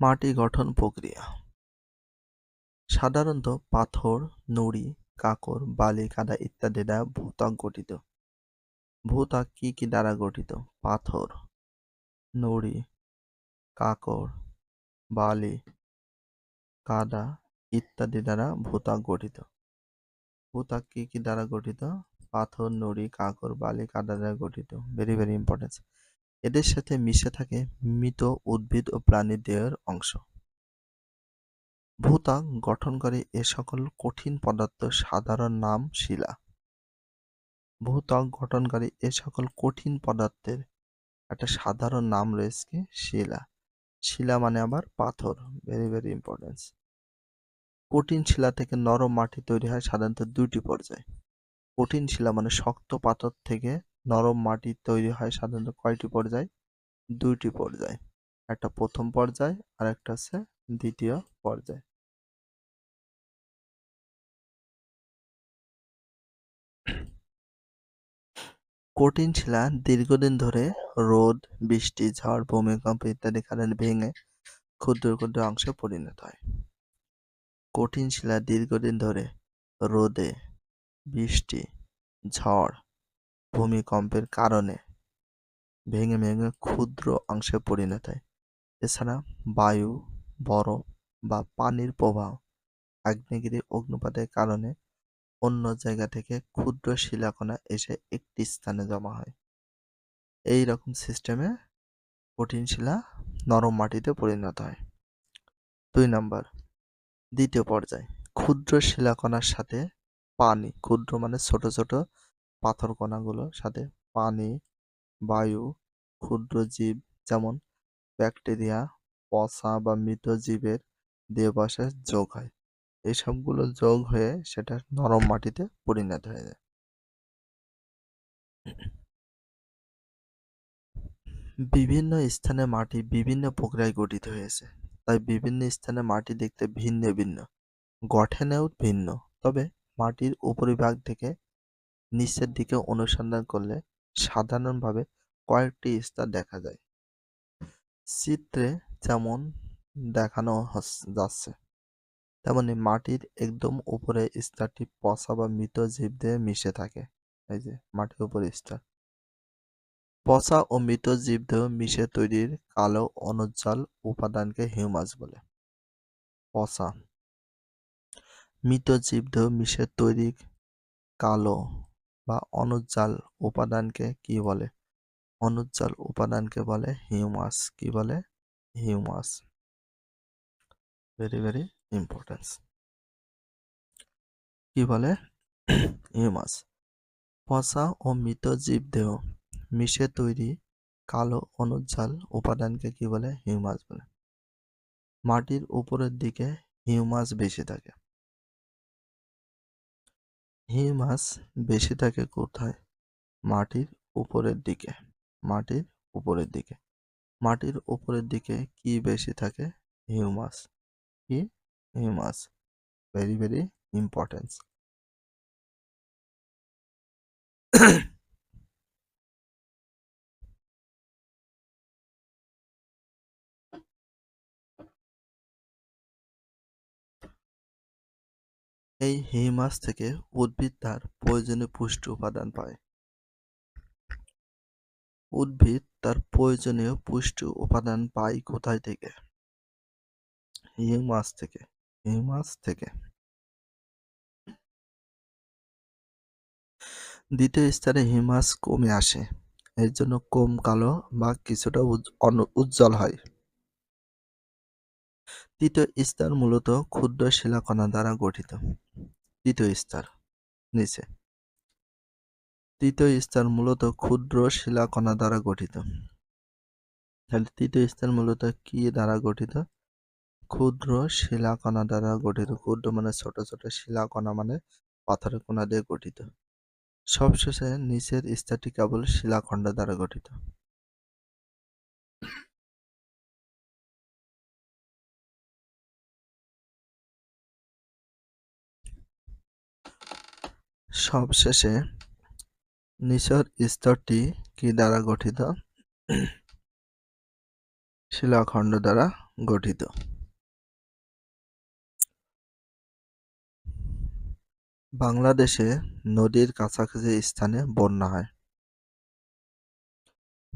মাটি গঠন প্রক্রিয়া সাধারণত পাথর, নুড়ি, কাঁকর, বালি, কাদা ইত্যাদি দ্বারা ভূত্বক গঠিত। ভূত্বক কি কি দ্বারা গঠিত? পাথর, নুড়ি, কাঁকর, বালি, কাদা ইত্যাদি দ্বারা ভূত্বক গঠিত। ভূত্বক কি কি দ্বারা গঠিত? পাথর, নুড়ি, কাঁকর, বালি, কাদা দ্বারা গঠিত। Very very important. এদের সাথে মিশে থাকে মৃত, উদ্ভিদ ও প্রাণীর দেহের অংশ। ভূত্বক গঠন করে এ সকল কঠিন পদার্থ সাধারণ নাম শিলা। ভূত্বক গঠনকারী এ সকল কঠিন পদার্থের একটা সাধারণ নাম রয়েছে শিলা শিলা মানে আবার পাথর ভেরি ভেরি ইম্পর্টেন্স কঠিন শিলা থেকে নরম মাটি তৈরি হয় সাধারণত দুইটি পর্যায়ে কঠিন শিলা মানে শক্ত পাথর থেকে নরম মাটি তৈরি হয় সাধারণত কয়টি পর্যায়? দুইটি পর্যায়। একটা প্রথম পর্যায়, আর একটা হচ্ছে দ্বিতীয় পর্যায়। কঠিন শিলা দীর্ঘদিন ধরে রোদ, বৃষ্টি, ঝড়, ভূমিকম্প ইত্যাদি কারণে ভেঙে ক্ষুদ্র ক্ষুদ্র অংশে পরিণত হয়। কঠিন শিলা দীর্ঘদিন ধরে রোদে, বৃষ্টি, ঝড় ভূমিকম্পের কারণে ভেঙে ভেঙে ক্ষুদ্র অংশে পরিণত হয়। এছাড়া বায়ু, বরফ বা পানির প্রবাহ আগ্নেয়গিরি অগ্নুপাতের কারণে অন্য জায়গা থেকে ক্ষুদ্র শিলাকণা এসে একটি স্থানে জমা হয়। এই রকম সিস্টেমে কঠিন শিলা নরম মাটিতে পরিণত হয়। দুই নম্বর, দ্বিতীয় পর্যায়, ক্ষুদ্র শিলাকণার সাথে পানি, ক্ষুদ্র মানে ছোট ছোট পাথর কণাগুলোর সাথে পানি, বায়ু, ক্ষুদ্র জীব যেমন ব্যাকটেরিয়া, পচা বা মৃত জীবের দেহবাসে যোগ হয়। এই সবগুলো যোগ হয়ে সেটা নরম মাটিতে পরিণত হয়ে যায়। বিভিন্ন স্থানে মাটি বিভিন্ন প্রক্রিয়ায় গঠিত হয়েছে। তাই বিভিন্ন স্থানে মাটি দেখতে ভিন্ন ভিন্ন, গঠনেও ভিন্ন। তবে মাটির উপরিভাগ থেকে নিচের দিকে অনুসন্ধান করলে সাধারণভাবে কয়েকটি স্তর দেখা যায়। চিত্রে যেমন দেখানো যাচ্ছে, তেমনি মাটির একদম উপরে স্তরটি পচা বা মৃত জীব দিয়ে মিশে থাকে। এই যে, মাটির উপরে স্তর। পচা ও মৃত জীবদেহ মিশে তৈরির কালো অনুজ্জ্বল উপাদানকে হিউমাস বলে। পচা। মৃত জীব জীবদেহ মিশে তৈরি কালো বা অনুজ্জ্বল উপাদানকে কি বলে? অনুজ্জ্বল উপাদানকে বলে হিউমাস কি বলে? হিউমাস ভেরি ভেরি ইম্পর্টেন্স কি বলে? হিউমাস পচা ও মৃত জীবদেহ মিশে তৈরি কালো অনুজ্জ্বল উপাদানকে কি বলে? হিউমাস বলে। মাটির উপরের দিকে হিউমাস বেশি থাকে। হিউমাস বেশি থাকে কোথায়? মাটির উপরের দিকে। মাটির উপরের দিকে। মাটির উপরের দিকে কি বেশি থাকে? হিউমাস কি? হিউমাস ভেরি ভেরি ইম্পর্টেন্স এই হিউমাস থেকে উদ্ভিদ তার প্রয়োজনীয় পুষ্টি উপাদান পায়। উদ্ভিদ তার প্রয়োজনীয় পুষ্টি উপাদান পায় কোথায় থেকে? হিউমাস থেকে। হিউমাস থেকে। দ্বিতীয় স্তরে হিউমাস কমে আসে। এর জন্য কম কালো বা কিছুটা উজ্জ্বল হয়। তৃতীয় স্তর মূলত ক্ষুদ্র শিলাকণা দ্বারা গঠিত। তৃতীয় স্তর, নিচে। তৃতীয় স্তর মূলত ক্ষুদ্র শিলাকণা দ্বারা গঠিত। তাহলে তৃতীয় স্তর মূলত কি দ্বারা গঠিত? ক্ষুদ্র শিলাকণা দ্বারা গঠিত। ক্ষুদ্র মানে ছোট ছোট শিলাকণা মানে পাথরের কণা দিয়ে গঠিত। সবশেষে নিচের স্তরটি কেবল শিলাখণ্ড দ্বারা গঠিত। সবশেষে নিচের স্তরটি কি দ্বারা গঠিত? শিলাখণ্ড দ্বারা গঠিত। বাংলাদেশে নদীর কাছাকাছি স্থানে বন্যা হয়।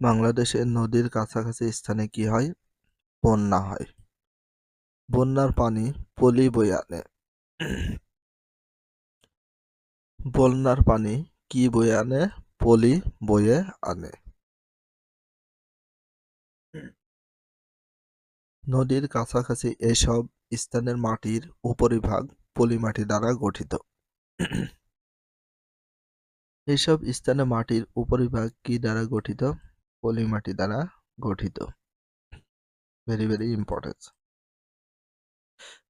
বাংলাদেশে নদীর কাছাকাছি স্থানে কি হয়? বন্যা হয়। বন্যার পানি পলি বয়ে আনে। বন্যার পানি কি বয়ে আনে? পলি বয়ে আনে। নদীর কাছাকাছি এসব স্থানের মাটির উপরিভাগ পলিমাটি দ্বারা গঠিত। এসব স্থানে মাটির উপরিভাগ কি দ্বারা গঠিত? পলিমাটি দ্বারা গঠিত। ভেরি ভেরি ইম্পর্টেন্ট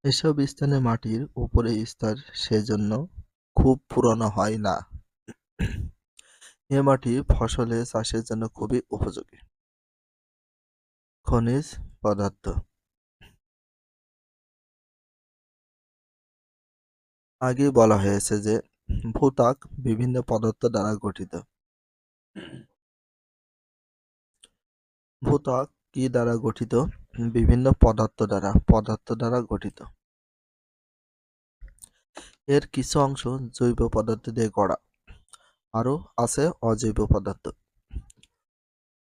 এসব স্থানে মাটির উপরে স্তর সেজন্য খুব পুরনো হয় না। এ মাটি ফসলে চাষের জন্য খুবই উপযোগী। খনিজ পদার্থ। আগে বলা হয়েছে যে, ভূত্বক বিভিন্ন পদার্থ দ্বারা গঠিত। ভূত্বক কি দ্বারা গঠিত? বিভিন্ন পদার্থ দ্বারা পদার্থ দ্বারা গঠিত। এর কিছু অংশ জৈব পদার্থ দিয়ে গড়া আরও আছে অজৈব পদার্থ।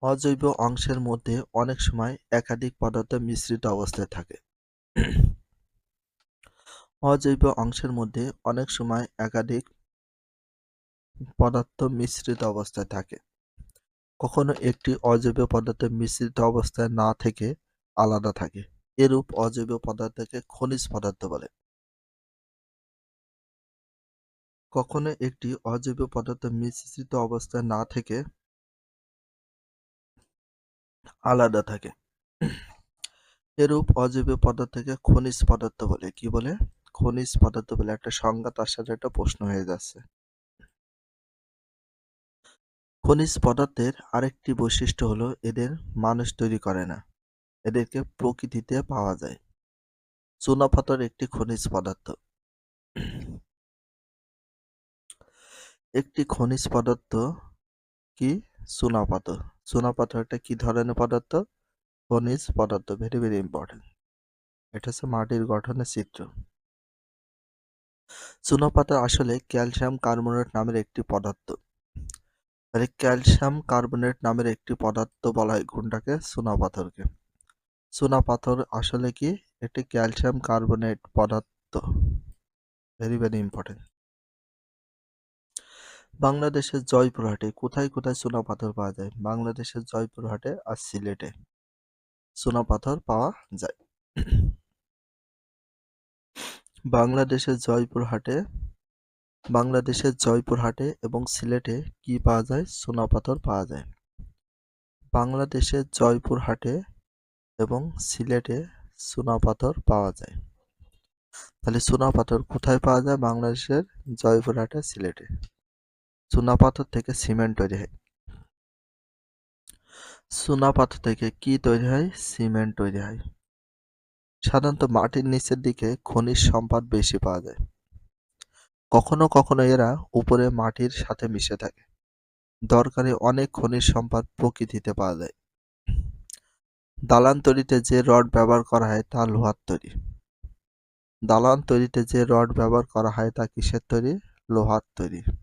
অজৈব অংশের মধ্যে অনেক সময় একাধিক পদার্থ মিশ্রিত অবস্থায় থাকে। অজৈব অংশের মধ্যে অনেক সময় একাধিক পদার্থ মিশ্রিত অবস্থায় থাকে। কখনো একটি অজৈব পদার্থ মিশ্রিত অবস্থায় না থেকে আলাদা থাকে। এরূপ অজৈব পদার্থকে খনিজ পদার্থ বলে। কখনো একটি অজৈব পদার্থ মিশ্রিত অবস্থায় না থেকে আলাদা থাকে। এরূপ অজৈব পদার্থকে খনিজ পদার্থ বলে। কি বলে? খনিজ পদার্থ বলে একটা সংজ্ঞা, তার সাথে একটা প্রশ্ন হয়ে যাচ্ছে। খনিজ পদার্থের আরেকটি বৈশিষ্ট্য হলো, এদের মানুষ তৈরি করে না। এদেরকে প্রকৃতিতে পাওয়া যায়। চুনাপাথর একটি খনিজ পদার্থ। একটি খনিজ পদার্থ কি? চুনাপাথর একটা কি ধরনের পদার্থ? খনিজ পদার্থ। ভেরি ভেরি ইম্পর্টেন্ট এটা হচ্ছে মাটির গঠনের চিত্র। চুনাপাথর আসলে ক্যালসিয়াম কার্বনেট নামের একটি পদার্থ। তাহলে ক্যালসিয়াম কার্বনেট নামের একটি পদার্থ বলা হয় কোনটাকে? চুনাপাথরকে চুনাপাথর আসলে কি? একটি ক্যালসিয়াম কার্বনেট পদার্থ। ভেরি ভেরি ইম্পর্টেন্ট বাংলাদেশের জয়পুরহাটে কোথায় কোথায় সোনা চুনাপাথর পাওয়া যায়? বাংলাদেশের জয়পুরহাটে আর সিলেটে সোনা চুনাপাথর পাওয়া যায়। বাংলাদেশের জয়পুরহাটে বাংলাদেশের জয়পুরহাটে এবং সিলেটে কি পাওয়া যায়? সোনা চুনাপাথর পাওয়া যায়। বাংলাদেশের জয়পুরহাটে এবং সিলেটে সোনা চুনাপাথর পাওয়া যায়। তাহলে সোনা চুনাপাথর কোথায় পাওয়া যায়? বাংলাদেশের জয়পুরহাটে, সিলেটে। চুনাপাথর থেকে সিমেন্ট তৈরি হয়। চুনাপাথর থেকে কি তৈরি হয়? সিমেন্ট তৈরি হয়। সাধারণত মাটির নিচের দিকে খনিজ সম্পদ বেশি পাওয়া যায়। কখনো কখনো এরা উপরে মাটির সাথে মিশে থাকে। দরকারি অনেক খনিজ সম্পদ প্রকৃতিতে পাওয়া যায়। দালান তৈরিতে যে রড ব্যবহার করা হয় তা লোহার তৈরি। দালান তৈরিতে যে রড ব্যবহার করা হয় তা কিসের তৈরি? লোহার তৈরি।